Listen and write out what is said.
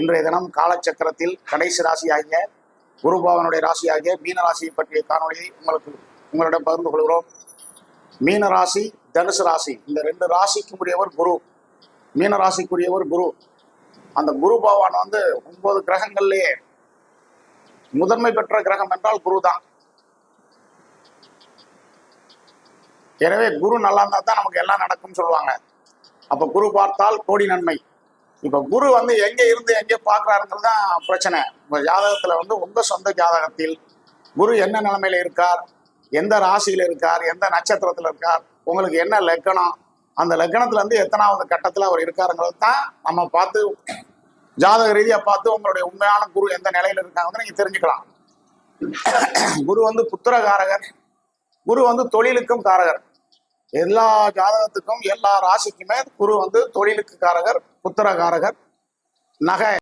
இன்றைய தினம் காலச்சக்கரத்தில் கடைசி ராசியாகிய குருபாவனுடைய ராசியாகிய மீன ராசியை பற்றிய காணொலியை உங்களுக்கு உங்களிடம் பகிர்ந்து கொள்கிறோம். மீன ராசி தனுசு ராசி. இந்த ரெண்டு ராசிக்கு உரியவர் குரு. மீன ராசிக்குரியவர் குரு. அந்த குரு பகவான் வந்து ஒன்பது கிரகங்கள்லயே முதன்மை பெற்ற கிரகம் என்றால் குரு தான் எனவே குரு நல்லா இருந்தா தான் நமக்கு எல்லாம் நடக்கும்னு சொல்லுவாங்க. அப்ப குரு பார்த்தால் கோடி நன்மை. இப்ப குரு வந்து எங்க இருந்து எங்க பாக்குறாருங்கிறது தான் பிரச்சனை. உங்க ஜாதகத்துல வந்து உங்க சொந்த ஜாதகத்தில் குரு என்ன நிலைமையில இருக்கார்? எந்த ராசியில இருக்கார்? எந்த நட்சத்திரத்துல இருக்கார்? உங்களுக்கு என்ன லக்கணம்? அந்த லக்கணத்துல இருந்து எத்தனாவது கட்டத்துல அவர் இருக்காருங்கிறது தான் நம்ம பார்த்து ஜாதக ரீதியா பார்த்து உங்களுடைய உண்மையான குரு எந்த நிலையில இருக்காங்கன்னு நீங்க தெரிஞ்சுக்கலாம். குரு வந்து புத்திரகாரகர். குரு வந்து தொழிலுக்கும் காரகர். எல்லா ஜாதகத்துக்கும் எல்லா ராசிக்குமே குரு வந்து தொழிலுக்கு காரகர். புத்திரகாரகர் நகை